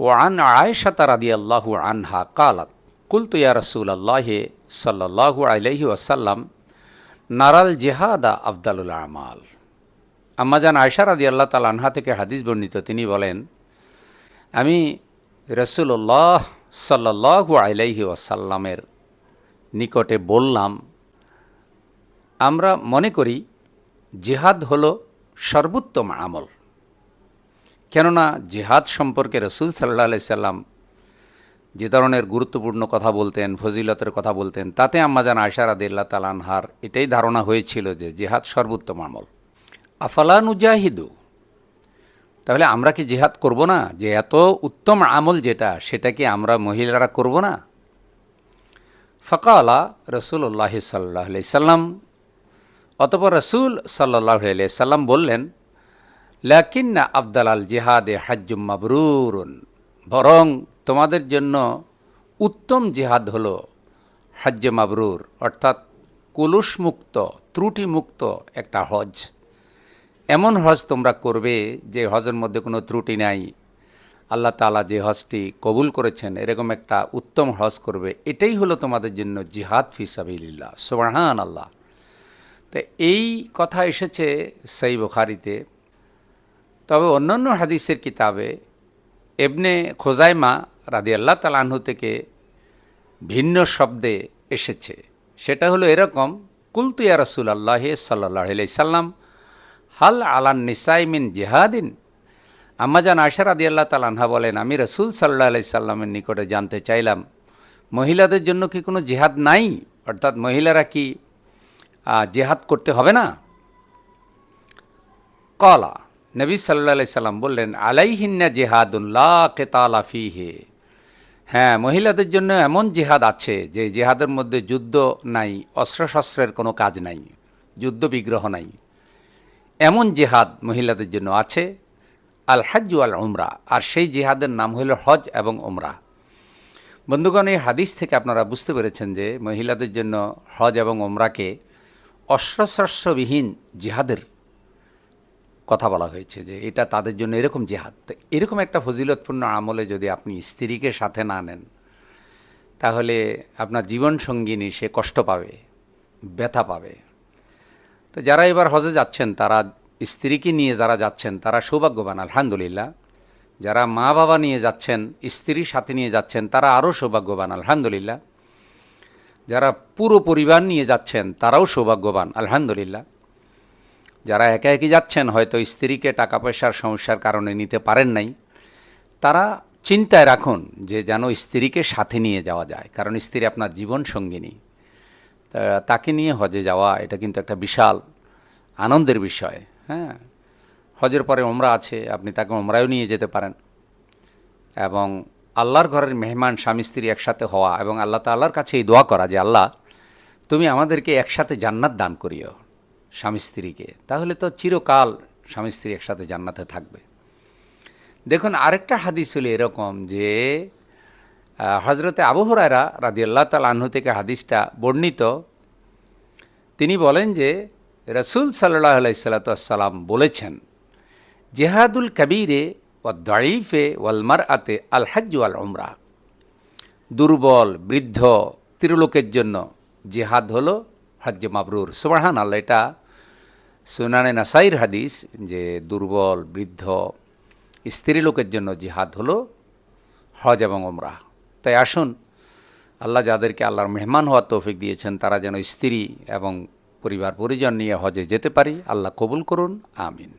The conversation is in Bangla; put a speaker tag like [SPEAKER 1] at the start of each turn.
[SPEAKER 1] ওয়ান আয়সাতা রাদি আল্লাহু আনহা কালাত কুলতুয়া রসুল আল্লাহে সাল্লাহু আলহি ওয়াসাল্লাম নারাল জেহাদা আবদালুল আমাল আম্মাজান আয়সার আদি আল্লাহ তাল আনহা থেকে হাদিস বর্ণিত, তিনি বলেন, আমি রসুল্লাহ সাল্লাহু আলাইহি ওয়াসাল্লামের নিকটে বললাম, আমরা মনে করি জেহাদ হল সর্বোত্তম আমল। কেননা জেহাদ সম্পর্কে রসুল সাল্লাহ সাল্লাম যে ধরনের গুরুত্বপূর্ণ কথা বলতেন, ফজিলতের কথা বলতেন, তাতে আম্মাজান আয়সার আদিল্লা তালানহার এটাই ধারণা হয়েছিল যে জেহাদ সর্বোত্তম আমল। আফালা নুজাহিদু? তাহলে আমরা কি জেহাদ করব না? যে এত উত্তম আমল যেটা, সেটা কি আমরা মহিলারা করব না? ফকালা রসুল্লাহ সাল্লাহ সাল্লাম, অতপর রসুল সাল্লাহ সাল্লাম বললেন লাকিন্না আবদাল আল জিহাদে হাজ্জুম মাবরুরুন। বরং তোমাদের জন্য উত্তম জেহাদ হলো হাজ্য মাবরুর, অর্থাৎ কুলুষমুক্ত, ত্রুটিমুক্ত একটা হজ। এমন হজ তোমরা করবে যে হজের মধ্যে কোনো ত্রুটি নাই। আল্লাহ তালা যে হজটি কবুল করেছেন, এরকম একটা উত্তম হজ করবে। এটাই হলো তোমাদের জন্য জিহাদ ফিসাবিল্লা সোবাহান আল্লাহ তো এই কথা এসেছে সেই বুখারিতে। তবে অন্যান্য হাদিসের কিতাবে এবনে খোজাইমা রাদি আল্লাহ তালাহু থেকে ভিন্ন শব্দে এসেছে। সেটা হলো এরকম কুলতুয়া রসুল আল্লাহ সাল্লাহ সাল্লাম, হাল আলান নিসাইমিন জেহাদিন? আম্মাজান আশার আদি আল্লাহ তালাহা বলেন, আমি রসুল সাল্লাহ আলাই সাল্লামের নিকটে জানতে চাইলাম, মহিলাদের জন্য কি কোনো জেহাদ নাই? অর্থাৎ মহিলারা কি জেহাদ করতে হবে না? কলা নবী সাল্লা সাল্লাম বললেন, আলাইহিন্না জেহাদুল্লাহ কেতালা ফিহে। হ্যাঁ মহিলাদের জন্য এমন জেহাদ আছে যে জেহাদের মধ্যে যুদ্ধ নাই, অস্ত্রশস্ত্রের কোনো কাজ নাই, যুদ্ধ বিগ্রহ নাই। এমন জেহাদ মহিলাদের জন্য আছে, আল হাজ্জু আল উমরা, আর সেই জেহাদের নাম হইল হজ এবং উমরা। বন্ধুগণ, এই হাদিস থেকে আপনারা বুঝতে পেরেছেন যে মহিলাদের জন্য হজ এবং ওমরাকে অস্ত্রশস্ত্রবিহীন জিহাদের কথা বলা হয়েছে যে এটা তাদের জন্য এরকম জেহাদ। তো এরকম একটা ফজিলতপূর্ণ আমলে যদি আপনি স্ত্রীকে সাথে না নেন, তাহলে আপনার জীবন সঙ্গিনী সে কষ্ট পাবে, ব্যথা পাবে। তো যারা এবার হজে যাচ্ছেন, তারা স্ত্রীকে নিয়ে যারা যাচ্ছেন, তারা সৌভাগ্যবান, আলহামদুলিল্লাহ। যারা মা বাবা নিয়ে যাচ্ছেন স্ত্রীর সাথে নিয়ে যাচ্ছেন, তারা আরও সৌভাগ্যবান, আলহামদুলিল্লাহ। যারা পুরো পরিবার নিয়ে যাচ্ছেন, তারাও সৌভাগ্যবান, আলহামদুলিল্লাহ। যারা একা একই যাচ্ছেন, হয়তো স্ত্রীকে টাকা পয়সার সমস্যার কারণে নিতে পারেন নাই, তারা চিন্তায় রাখুন যে যেন স্ত্রীকে সাথে নিয়ে যাওয়া যায়, কারণ স্ত্রী আপনার জীবন সঙ্গিনী। তাকে নিয়ে হজে যাওয়া, এটা কিন্তু একটা বিশাল আনন্দের বিষয় হ্যাঁ? হজের পরে ওমরা আছে, আপনি তাকে ওমরাও নিয়ে যেতে পারেন। এবং আল্লাহর ঘরের মেহমান, স্বামী, স্ত্রী একসাথে হওয়া এবং আল্লাহ তাল্লাহর কাছে এই দোয়া করা যে, আল্লাহ, তুমি আমাদেরকে একসাথে জান্নাত দান করিও। স্বামী স্ত্রীকে। তাহলে তো চিরকাল স্বামী স্ত্রী একসাথে জান্নাতে থাকবে। দেখুন, আরেকটা হাদিস হলো এরকম যে হজরতে আবহরায়রা রাদি আল্লাহ তাল আহ্ন থেকে হাদিসটা বর্ণিত। তিনি বলেন যে, রসুল সাল্লাহ আলাইসাল্লাম বলেছেন, জেহাদুল কবিরে ও দাইফে ওয়ালমার আতে আল হাজ আল উমরা। দুর্বল, বৃদ্ধ, ত্রিলোকের জন্য জেহাদ হলো হজ্জ মাবরুর। সুবাহান আল্লাহ এটা সুনানে নাসাইর হাদিস যে দুর্বল, বৃদ্ধ স্ত্রী লোকের জন্য জিহাদ হলো হজ এবং ওমরা তাই আসুন, আল্লাহ যাদেরকে আল্লাহর মেহমান হওয়ার তৌফিক দিয়েছেন, তারা যেন স্ত্রী এবং পরিবার পরিজন নিয়ে হজে যেতে পারি। আল্লাহ কবুল করুন, আমিন।